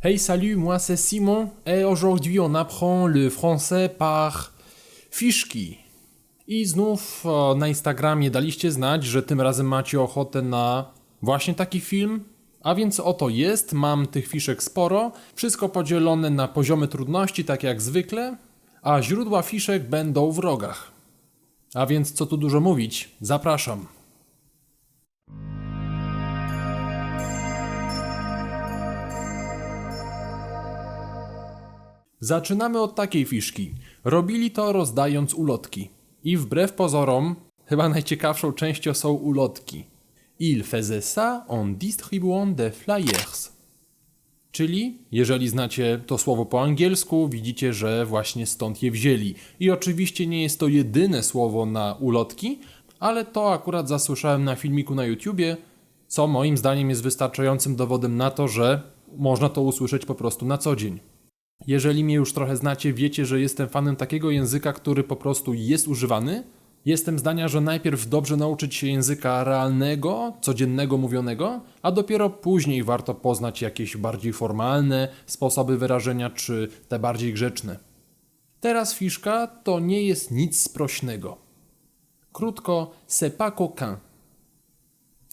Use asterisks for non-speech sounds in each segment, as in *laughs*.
Hey salut, moi c'est Simon et aujourd'hui on apprend le français par fiszki. I znów e, na Instagramie daliście znać, że tym razem macie ochotę na właśnie taki film. A więc oto jest, mam tych fiszek sporo, wszystko podzielone na poziomy trudności, tak jak zwykle, a źródła fiszek będą w rogach. A więc co tu dużo mówić, zapraszam. Zaczynamy od takiej fiszki. Robili to rozdając ulotki. I wbrew pozorom, chyba najciekawszą częścią są ulotki. Il faisait ça en distribuant des flyers. Czyli, jeżeli znacie to słowo po angielsku, widzicie, że właśnie stąd je wzięli. I oczywiście nie jest to jedyne słowo na ulotki, ale to akurat zasłyszałem na filmiku na YouTubie, co moim zdaniem jest wystarczającym dowodem na to, że można to usłyszeć po prostu na co dzień. Jeżeli mnie już trochę znacie, wiecie, że jestem fanem takiego języka, który po prostu jest używany. Jestem zdania, że najpierw dobrze nauczyć się języka realnego, codziennego mówionego, a dopiero później warto poznać jakieś bardziej formalne sposoby wyrażenia czy te bardziej grzeczne. Teraz fiszka to nie jest nic sprośnego. Krótko, c'est coquin.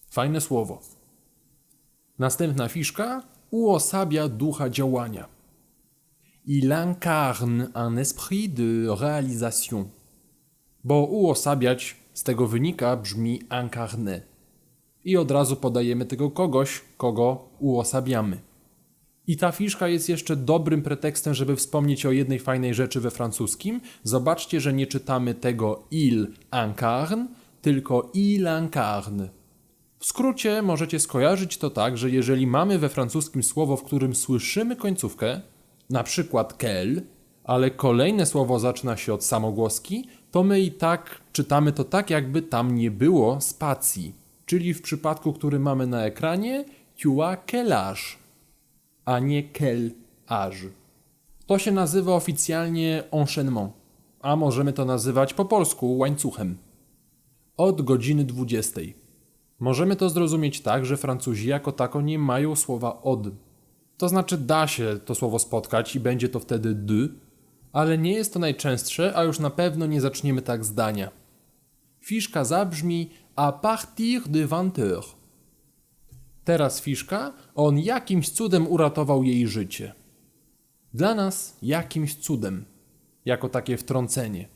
Fajne słowo. Następna fiszka uosabia ducha działania. Il incarne un esprit de réalisation. Bo uosabiać z tego wynika brzmi incarne. I od razu podajemy tego kogoś, kogo uosabiamy. I ta fiszka jest jeszcze dobrym pretekstem, żeby wspomnieć o jednej fajnej rzeczy we francuskim. Zobaczcie, że nie czytamy tego il incarne, tylko il incarne. W skrócie możecie skojarzyć to tak, że jeżeli mamy we francuskim słowo, w którym słyszymy końcówkę, na przykład kel, ale kolejne słowo zaczyna się od samogłoski, to my i tak czytamy to tak, jakby tam nie było spacji. Czyli w przypadku, który mamy na ekranie, tu as quel âge, a nie quel âge. To się nazywa oficjalnie enchaînement, a możemy to nazywać po polsku łańcuchem. Od godziny 20. Możemy to zrozumieć tak, że Francuzi jako tako nie mają słowa od to znaczy da się to słowo spotkać i będzie to wtedy d, ale nie jest to najczęstsze, a już na pewno nie zaczniemy tak zdania. Fiszka zabrzmi a partir de 20 heures. Teraz fiszka, on jakimś cudem uratował jej życie. Dla nas jakimś cudem, jako takie wtrącenie.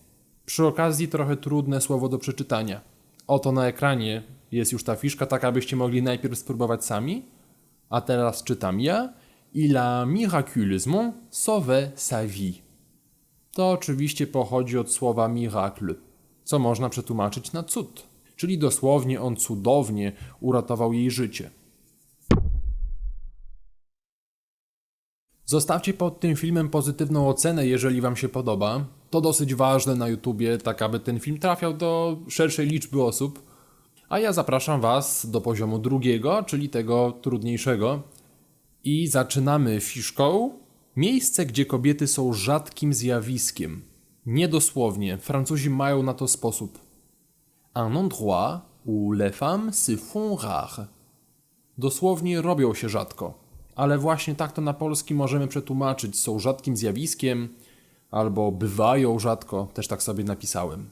Przy okazji trochę trudne słowo do przeczytania. Oto na ekranie jest już ta fiszka, tak abyście mogli najpierw spróbować sami. A teraz czytam ja Il a miraculeusement sauvé sa vie. To oczywiście pochodzi od słowa miracle, co można przetłumaczyć na cud, czyli dosłownie on cudownie uratował jej życie. Zostawcie pod tym filmem pozytywną ocenę, jeżeli Wam się podoba. To dosyć ważne na YouTubie, tak aby ten film trafiał do szerszej liczby osób. A ja zapraszam Was do poziomu drugiego, czyli tego trudniejszego, i zaczynamy fiszką. Miejsce, gdzie kobiety są rzadkim zjawiskiem. Niedosłownie, Francuzi mają na to sposób. Un endroit où les femmes se font rares. Dosłownie robią się rzadko, ale właśnie tak to na polski możemy przetłumaczyć. Są rzadkim zjawiskiem, albo bywają rzadko, też tak sobie napisałem.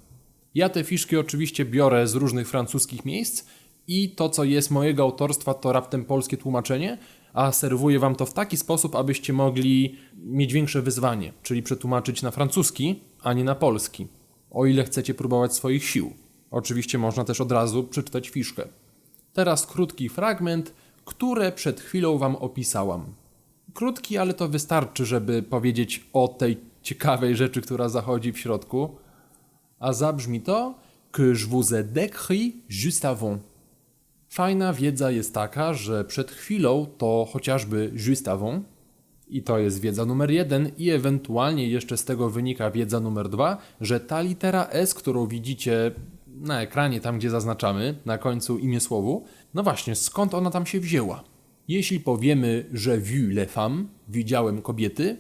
Ja te fiszki oczywiście biorę z różnych francuskich miejsc i to, co jest mojego autorstwa, to raptem polskie tłumaczenie, a serwuję Wam to w taki sposób, abyście mogli mieć większe wyzwanie, czyli przetłumaczyć na francuski, a nie na polski, o ile chcecie próbować swoich sił. Oczywiście można też od razu przeczytać fiszkę. Teraz krótki fragment, które przed chwilą Wam opisałam. Krótki, ale to wystarczy, żeby powiedzieć o tej ciekawej rzeczy, która zachodzi w środku. A zabrzmi to que je vous ai décrit juste avant. Fajna wiedza jest taka, że przed chwilą to chociażby juste avant, i to jest wiedza numer jeden, i ewentualnie jeszcze z tego wynika wiedza numer dwa, że ta litera S, którą widzicie na ekranie, tam gdzie zaznaczamy, na końcu imię słowu, no właśnie, skąd ona tam się wzięła? Jeśli powiemy, że vu les femmes, widziałem kobiety,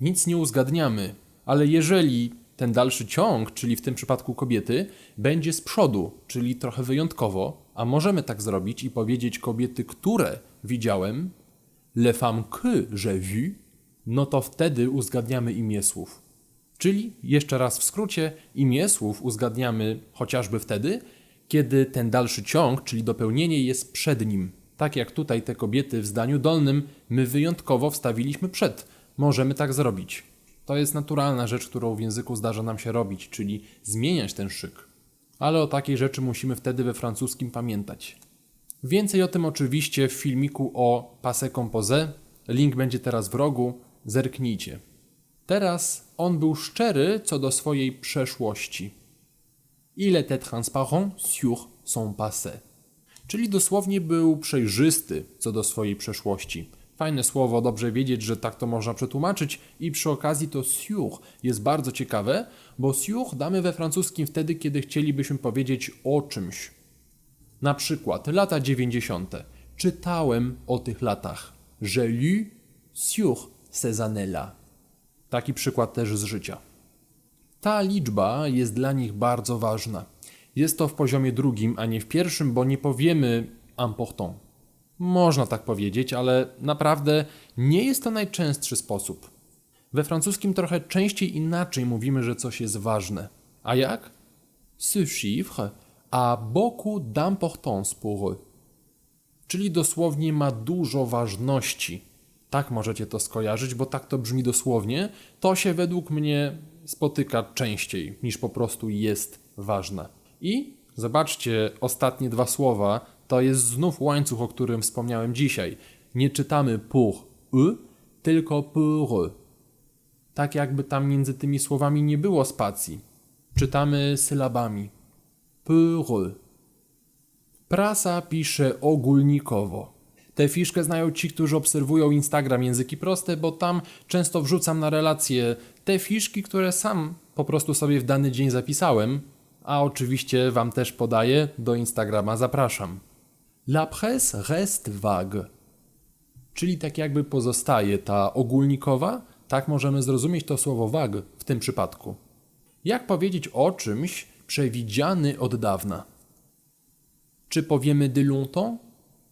nic nie uzgadniamy, ale jeżeli ten dalszy ciąg, czyli w tym przypadku kobiety, będzie z przodu, czyli trochę wyjątkowo, możemy tak zrobić i powiedzieć kobiety, które widziałem, le femme que j'ai vu, no to wtedy uzgadniamy imię słów. Czyli, jeszcze raz w skrócie, imię słów uzgadniamy chociażby wtedy, kiedy ten dalszy ciąg, czyli dopełnienie jest przed nim. Tak jak tutaj te kobiety w zdaniu dolnym, my wyjątkowo wstawiliśmy przed. Możemy tak zrobić. To jest naturalna rzecz, którą w języku zdarza nam się robić, czyli zmieniać ten szyk. Ale o takiej rzeczy musimy wtedy we francuskim pamiętać. Więcej o tym oczywiście w filmiku o passé composé. Link będzie teraz w rogu. Zerknijcie. Teraz on był szczery co do swojej przeszłości. Il était transparent sur son passé. Czyli dosłownie był przejrzysty co do swojej przeszłości. Fajne słowo, dobrze wiedzieć, że tak to można przetłumaczyć i przy okazji to sur jest bardzo ciekawe, bo sur damy we francuskim wtedy, kiedy chcielibyśmy powiedzieć o czymś. Na przykład lata 90. Czytałem o tych latach. Je lu sur ces années-là. Taki przykład też z życia. Ta liczba jest dla nich bardzo ważna. Jest to w poziomie drugim, a nie w pierwszym, bo nie powiemy important. Można tak powiedzieć, ale naprawdę nie jest to najczęstszy sposób. We francuskim trochę częściej inaczej mówimy, że coś jest ważne. A jak? Ce chiffre a beaucoup d'importance pour eux. Czyli dosłownie ma dużo ważności. Tak możecie to skojarzyć, bo tak to brzmi dosłownie. To się według mnie spotyka częściej niż po prostu jest ważne. I zobaczcie, ostatnie dwa słowa to jest znów łańcuch, o którym wspomniałem dzisiaj. Nie czytamy pour eux, tylko pour. Tak jakby tam między tymi słowami nie było spacji. Czytamy sylabami. Pour. Prasa pisze ogólnikowo. Tę fiszkę znają ci, którzy obserwują Instagram Języki Proste, bo tam często wrzucam na relacje te fiszki, które sam po prostu sobie w dany dzień zapisałem, a oczywiście Wam też podaję, do Instagrama zapraszam. La presse reste vague. Czyli tak jakby pozostaje ta ogólnikowa, tak możemy zrozumieć to słowo vague w tym przypadku. Jak powiedzieć o czymś przewidziany od dawna? Czy powiemy de longtemps?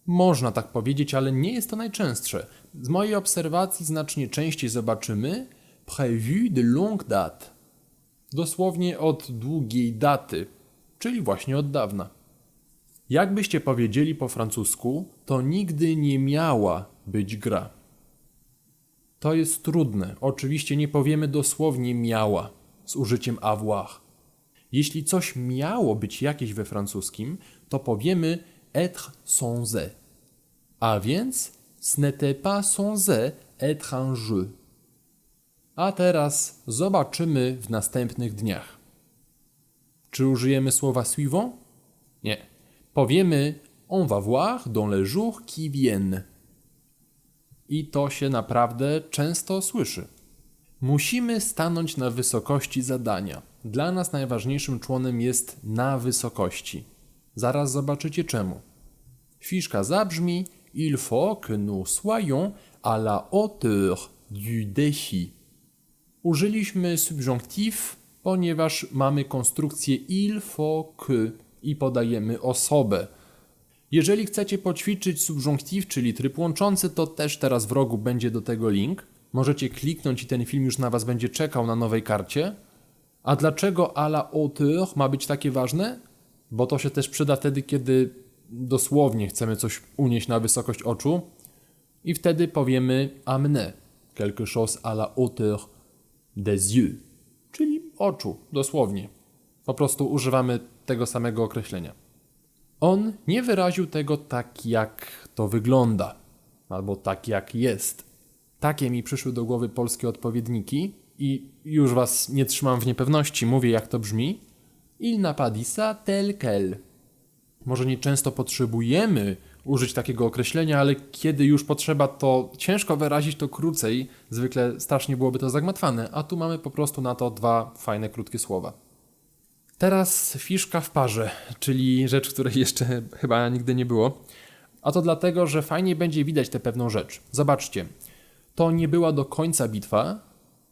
Można tak powiedzieć, ale nie jest to najczęstsze. Z mojej obserwacji znacznie częściej zobaczymy prévu de longue date. Dosłownie od długiej daty, czyli właśnie od dawna. Jakbyście powiedzieli po francusku, to nigdy nie miała być gra. To jest trudne. Oczywiście nie powiemy dosłownie miała z użyciem avoir. Jeśli coś miało być jakieś we francuskim, to powiemy être censé. A więc ce n'était pas censé être un jeu. A teraz zobaczymy w następnych dniach. Czy użyjemy słowa suivant? Nie. Powiemy on va voir dans les jours qui viennent. I to się naprawdę często słyszy. Musimy stanąć na wysokości zadania. Dla nas najważniejszym członem jest na wysokości. Zaraz zobaczycie czemu. Fiszka zabrzmi Il faut que nous soyons à la hauteur du défi. Użyliśmy subjonctif, ponieważ mamy konstrukcję il faut que i podajemy osobę. Jeżeli chcecie poćwiczyć subjonctif, czyli tryb łączący, to też teraz w rogu będzie do tego link. Możecie kliknąć i ten film już na Was będzie czekał na nowej karcie. A dlaczego à la hauteur ma być takie ważne? Bo to się też przyda wtedy, kiedy dosłownie chcemy coś unieść na wysokość oczu i wtedy powiemy amener quelque chose à la hauteur des yeux, czyli oczu, dosłownie. Po prostu używamy tego samego określenia. On nie wyraził tego tak, jak to wygląda, albo tak, jak jest. Takie mi przyszły do głowy polskie odpowiedniki i już was nie trzymam w niepewności, mówię jak to brzmi. Il n'a pas dit ça tel. Może nie często potrzebujemy użyć takiego określenia, ale kiedy już potrzeba, to ciężko wyrazić to krócej. Zwykle strasznie byłoby to zagmatwane, a tu mamy po prostu na to dwa fajne, krótkie słowa. Teraz fiszka w parze, czyli rzecz, której *laughs* jeszcze chyba nigdy nie było. A to dlatego, że fajnie będzie widać tę pewną rzecz. Zobaczcie, to nie była do końca bitwa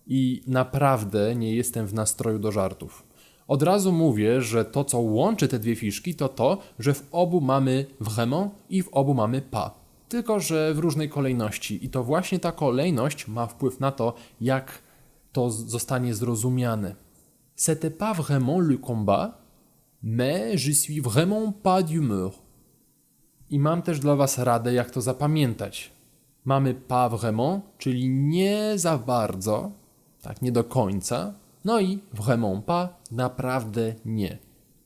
i naprawdę nie jestem w nastroju do żartów. Od razu mówię, że to, co łączy te dwie fiszki, to to, że w obu mamy vraiment i w obu mamy pas. tylko że w różnej kolejności. I to właśnie ta kolejność ma wpływ na to, jak to zostanie zrozumiane. C'était pas vraiment le combat, mais je suis vraiment pas d'humeur. I mam też dla Was radę, jak to zapamiętać. Mamy pas vraiment, czyli nie za bardzo, tak, nie do końca. No i vraiment pas, naprawdę nie.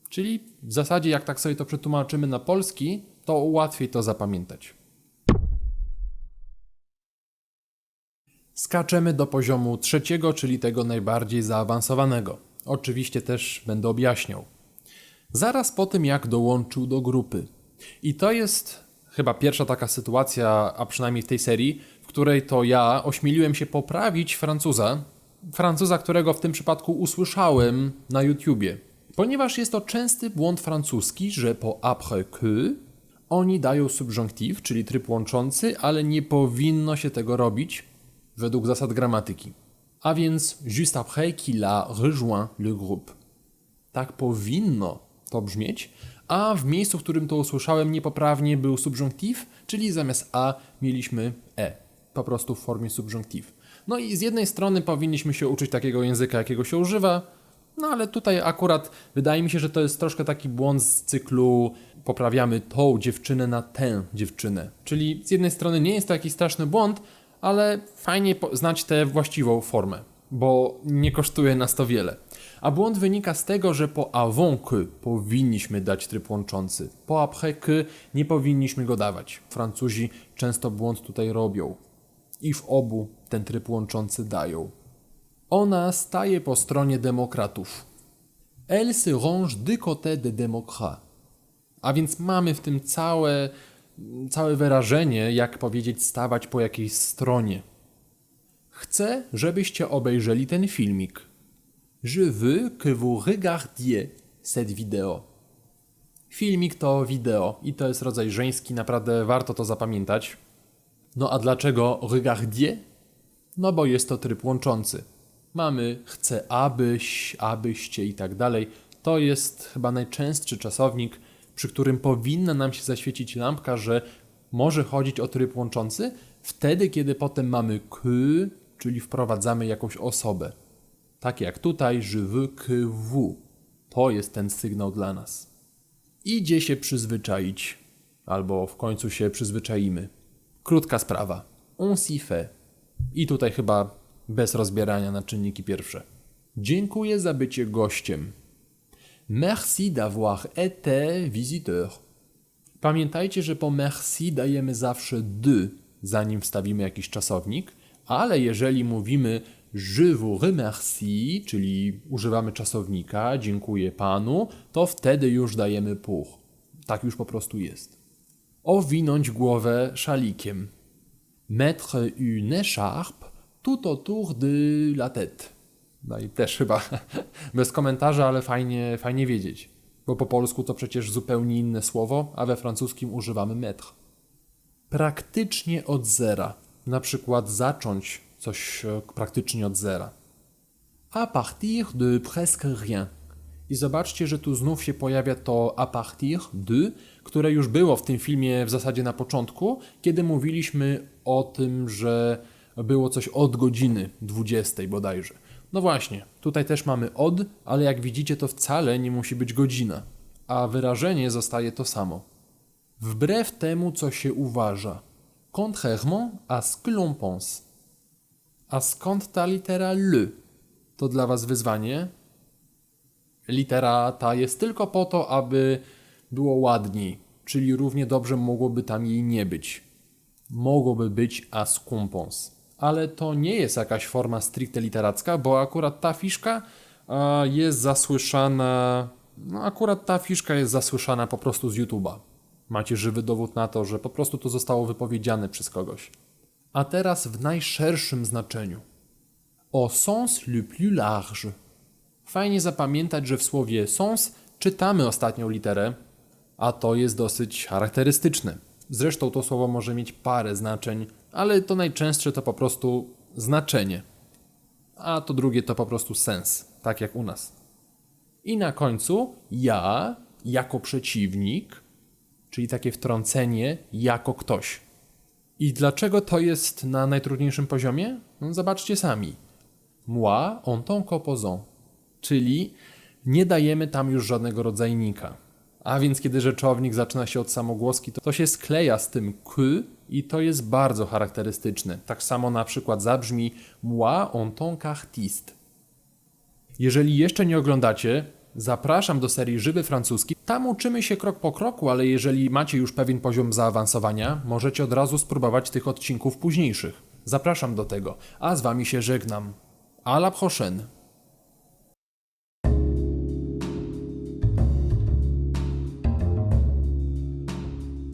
Czyli w zasadzie, jak tak sobie to przetłumaczymy na polski, to łatwiej to zapamiętać. Skaczemy do poziomu trzeciego, czyli tego najbardziej zaawansowanego. Oczywiście też będę objaśniał. Zaraz po tym, jak dołączył do grupy. I to jest chyba pierwsza taka sytuacja, a przynajmniej w tej serii, w której to ja ośmieliłem się poprawić Francuza. Francuza, którego w tym przypadku usłyszałem na YouTubie. Ponieważ jest to częsty błąd francuski, że po après que oni dają subjonctif, czyli tryb łączący, ale nie powinno się tego robić według zasad gramatyki. A więc juste après qu'il a rejoint le groupe. Tak powinno to brzmieć, a w miejscu, w którym to usłyszałem niepoprawnie był subjonctif, czyli zamiast a mieliśmy e, po prostu w formie subjonctif. No i z jednej strony powinniśmy się uczyć takiego języka, jakiego się używa, no ale tutaj akurat wydaje mi się, że to jest troszkę taki błąd z cyklu poprawiamy tą dziewczynę na tę dziewczynę. Czyli z jednej strony nie jest to jakiś straszny błąd, ale fajnie znać tę właściwą formę, bo nie kosztuje nas to wiele. A błąd wynika z tego, że po avant que powinniśmy dać tryb łączący, po après que nie powinniśmy go dawać. Francuzi często błąd tutaj robią i w obu ten tryb łączący dają. Ona staje po stronie demokratów. Elle se range du côté des démocrates. A więc mamy w tym całe, całe wyrażenie, jak powiedzieć, stawać po jakiejś stronie. Chcę, żebyście obejrzeli ten filmik. Je veux que vous regardiez cette vidéo. Filmik to wideo i to jest rodzaj żeński, naprawdę warto to zapamiętać. No a dlaczego regardier? No bo jest to tryb łączący. Mamy chcę abyś, abyście i tak dalej. To jest chyba najczęstszy czasownik, przy którym powinna nam się zaświecić lampka, że może chodzić o tryb łączący wtedy, kiedy potem mamy que, czyli wprowadzamy jakąś osobę. Tak jak tutaj, que vous. To jest ten sygnał dla nas. Idzie się przyzwyczaić, albo w końcu się przyzwyczaimy. Krótka sprawa. On s'y fait. I tutaj chyba bez rozbierania na czynniki pierwsze. Dziękuję za bycie gościem. Merci d'avoir été visiteur. Pamiętajcie, że po merci dajemy zawsze de, zanim wstawimy jakiś czasownik, ale jeżeli mówimy je vous remercie, czyli używamy czasownika, dziękuję panu, to wtedy już dajemy pour. Tak już po prostu jest. Owinąć głowę szalikiem. Mettre une écharpe tout autour de la tête. No i też chyba *laughs* bez komentarza, ale fajnie, fajnie wiedzieć. Bo po polsku to przecież zupełnie inne słowo, a we francuskim używamy mettre. Praktycznie od zera. Na przykład zacząć coś e, praktycznie od zera. A partir de presque rien. I zobaczcie, że tu znów się pojawia to a partir de, które już było w tym filmie w zasadzie na początku, kiedy mówiliśmy o tym, że było coś od godziny 20 bodajże. No właśnie, tutaj też mamy od, ale jak widzicie, to wcale nie musi być godzina, a wyrażenie zostaje to samo. Wbrew temu, co się uważa. Contrairement à ce que l'on pense. A skąd ta litera L? To dla Was wyzwanie. Litera ta jest tylko po to, aby było ładniej, czyli równie dobrze mogłoby tam jej nie być. Mogłoby być a scumpons. Ale to nie jest jakaś forma stricte literacka, bo akurat ta fiszka a, jest zasłyszana. No, akurat ta fiszka jest zasłyszana po prostu z YouTube'a. Macie żywy dowód na to, że po prostu to zostało wypowiedziane przez kogoś. A teraz w najszerszym znaczeniu. Au sens le plus large. Fajnie zapamiętać, że w słowie sens czytamy ostatnią literę, a to jest dosyć charakterystyczne. Zresztą to słowo może mieć parę znaczeń, ale to najczęstsze to po prostu znaczenie, a to drugie to po prostu sens, tak jak u nas. I na końcu ja jako przeciwnik, czyli takie wtrącenie jako ktoś. I dlaczego to jest na najtrudniejszym poziomie? No, zobaczcie sami. Moi en tant qu'opposant, czyli nie dajemy tam już żadnego rodzajnika. A więc kiedy rzeczownik zaczyna się od samogłoski, to, to się skleja z tym k i to jest bardzo charakterystyczne. Tak samo na przykład zabrzmi moi en tant qu'artiste. Jeżeli jeszcze nie oglądacie, zapraszam do serii Żywy Francuski. Tam uczymy się krok po kroku, ale jeżeli macie już pewien poziom zaawansowania, możecie od razu spróbować tych odcinków późniejszych. Zapraszam do tego, a z wami się żegnam. A la prochaine!